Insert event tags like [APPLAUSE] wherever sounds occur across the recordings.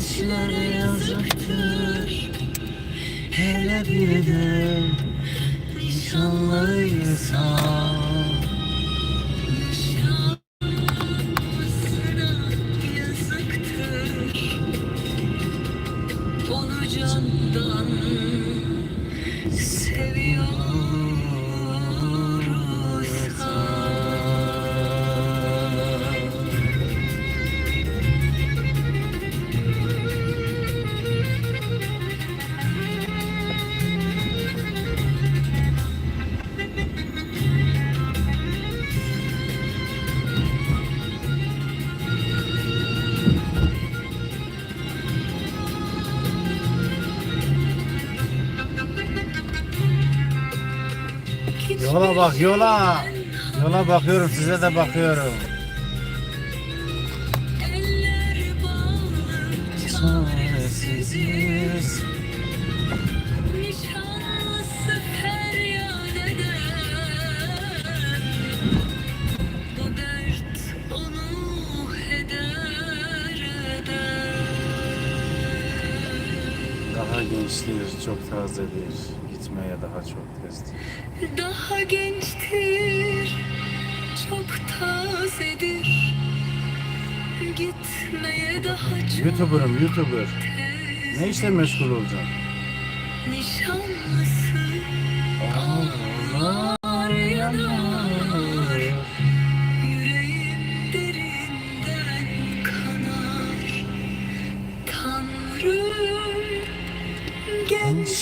Tanrım gençlere yazıktır Hele bir de nişanlıysa Yola bak yola. Yola bakıyorum size de bakıyorum. Çaresiziz. Daha gençtir çok tazedir Gitmeye daha çok tezdir Daha gençtir Çok tazedir. Gitmeye daha çok Youtuber'ım Youtuber. Ne işle meşgul olacaksın? Nişanlısı ağlar yanar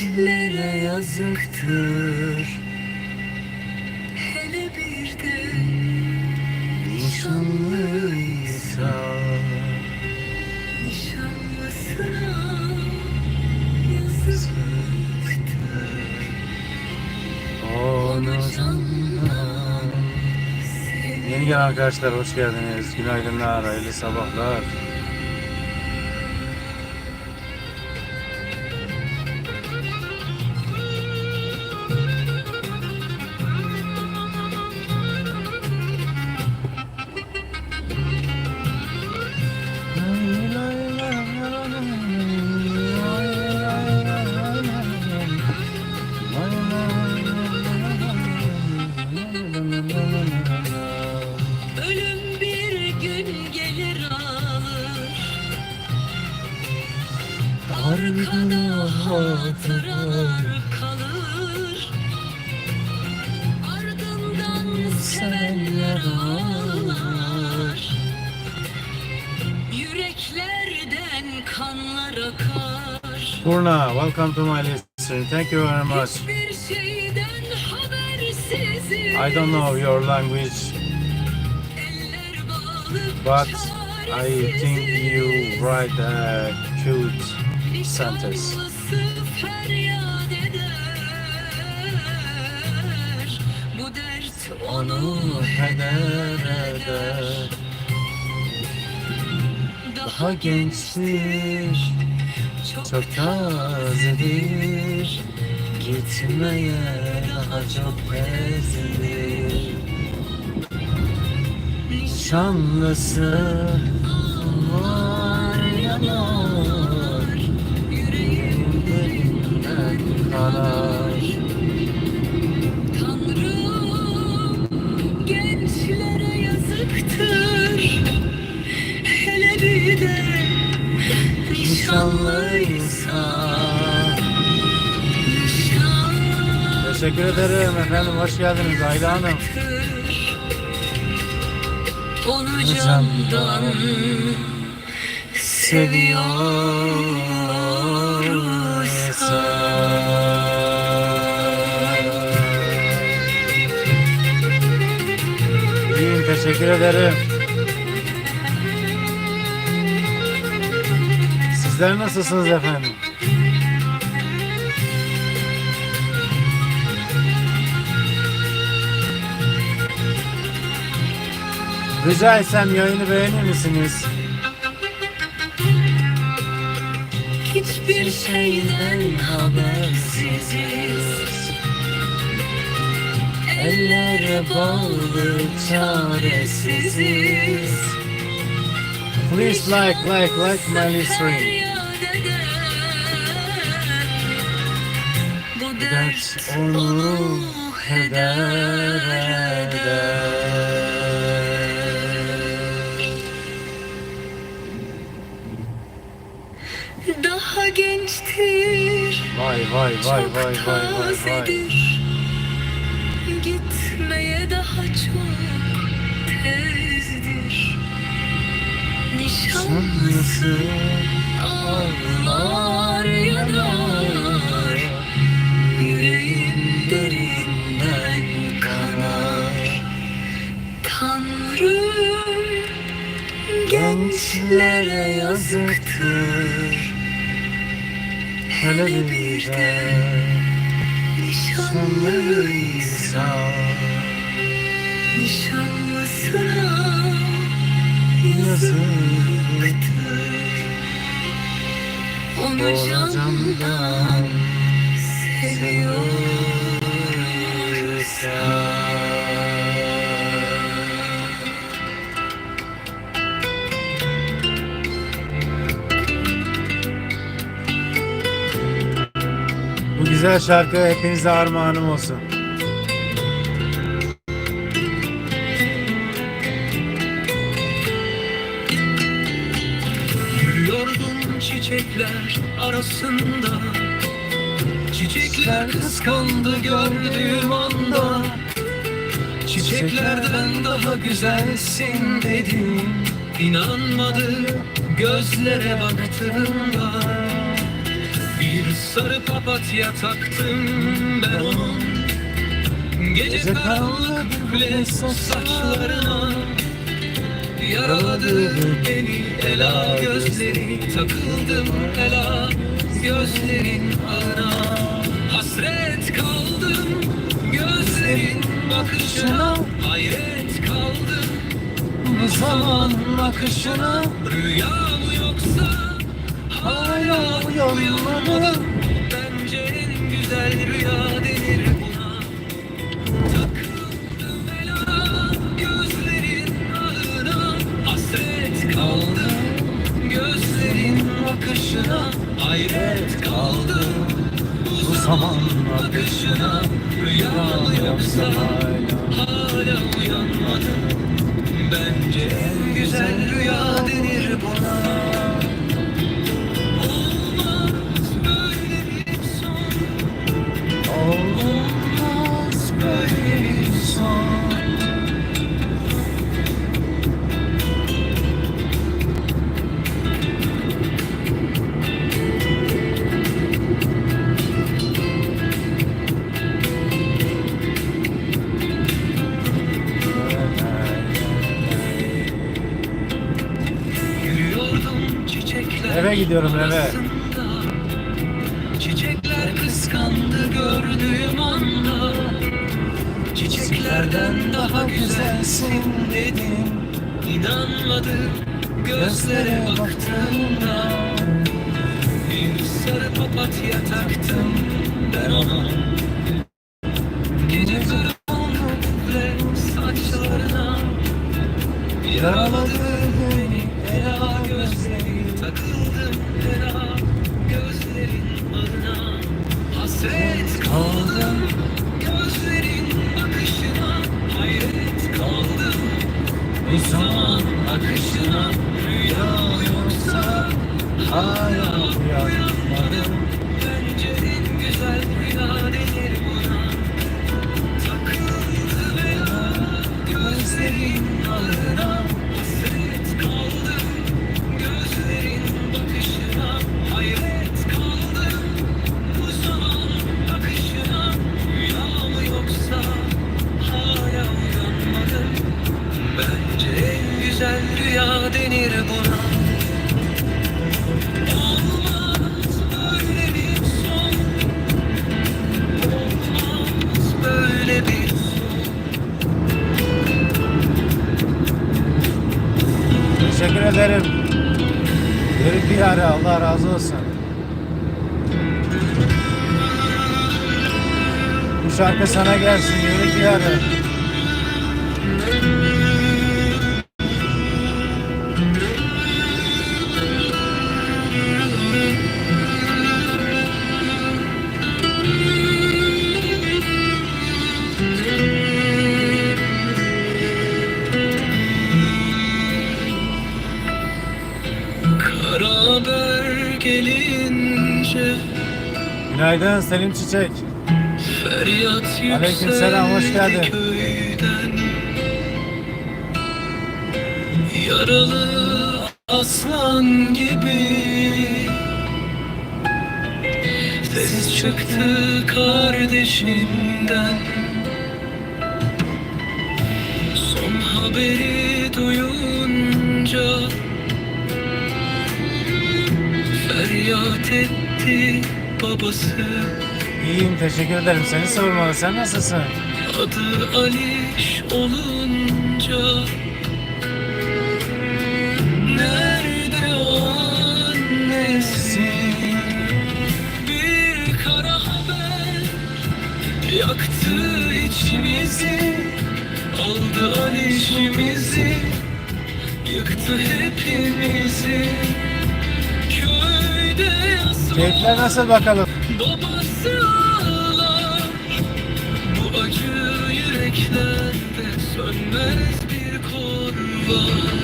gençlere yazıktır Hele bir de Nişanlıysa nişanlısına yazıktır Onu candan Yeni gelen arkadaşlar hoş geldiniz. Günaydınlar, hayırlı sabahlar. Purna, welcome to my listen. Thank you very much. I don't know your language, but I think you write a cute sentence. Onu heder eder. Daha gençtir, çok tazedir. Gitmeye daha çok tezdir. Şanlısı var yanar. Yüreğim Yüreğimden kanar. Teşekkür ederim efendim. Hoş geldiniz Ayla Hanım. Onu candan seviyorsa İyiyim teşekkür ederim. Sizler nasılsınız efendim? Rica etsem yayını beğenir misiniz? Hiçbir şeyden habersiziz. Ellere bağlı çaresiziz. Please like, like, like my stream. Bu Dert onu heder heder gençtir Vay vay vay çok vay vay vay vay. Gitmeye daha çok tezdir. Nişanlısı ağlar yanar Yüreğim derinden kanar. Tanrım gençlere yazıktır Hele bir de Nişanlıysa Nişanlısına yazıktır Onu candan seviyorsa güzel şarkı hepinize armağanım olsun. Yürüyordum çiçekler arasında. Çiçekler kıskandı gördüğüm anda. Çiçeklerden daha güzelsin dedim. İnanmadı gözlere baktığımda sarı papatya taktım ben onun Gece karanlık bile saçlarına Yaraladı beni. ela gözleri Takıldım ela gözlerin ağına. Hasret kaldım gözlerin bakışına. Hayret kaldım bu zaman akışına. Rüya mı yoksa hala uyanmadım güzel rüya denir buna. Takıldım ela gözlerin ağına. Hasret kaldım gözlerin bakışına Hayret kaldım bu zaman akışına. Rüya mı yoksa hala uyanmadım. Bence en güzel rüya Eve gidiyorum, eve. Çiçeklerden daha güzelsin dedim. İnanmadı gözlere baktığımda. Bir sarı papatya taktım ben ona. Gece karanlık ve saçlarına Yaraladı Rüya yoksa hala Bu şarkı sana gelsin yürü gelince Günaydın Selim Çiçek. Feryat Aleykümselam, hoş geldin. köyden Yaralı aslan gibi. Ses çıktı kardeşimden. Son haberi duyunca Feryat etti babası İyiyim teşekkür ederim. Seni sormalı. Sen nasılsın? Adı Aliş olunca Nerede o annesi Bir kara haber Yaktı içimizi Aldı Alişimizi Yıktı hepimizi Köyde Keyifler nasıl bakalım? Babası kor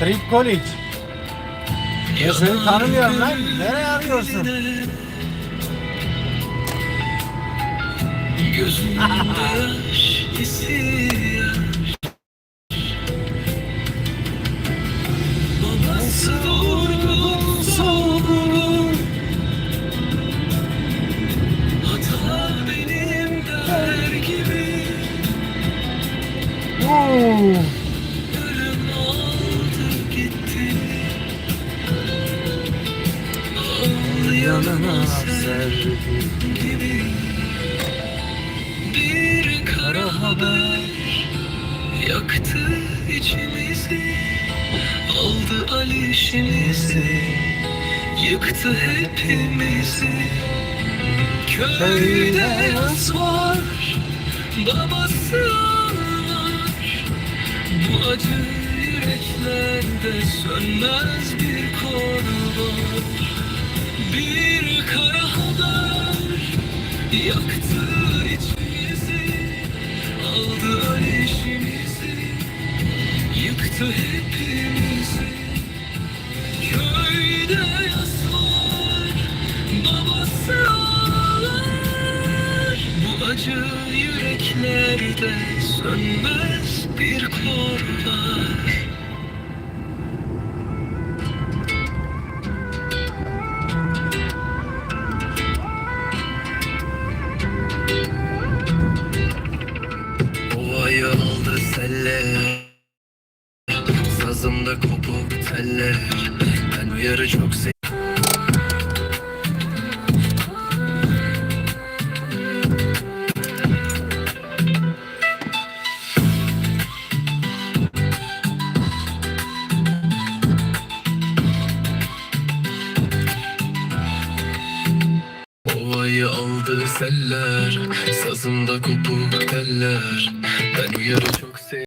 Trip College. Ya seni tanımıyorum lan. Nereye arıyorsun? Gözümde yaş [LAUGHS] içimizi Aldı alişimizi Yıktı hepimizi. Köyde yaz var Babası Bu acı yüreklerde Sönmez bir kor Bir kara haber Yaktı içimizi. Aldı alişimizi Bu acı yüreklerde Sönmez bir kor Sazımda kopuk teller. Ben uyarı çok sev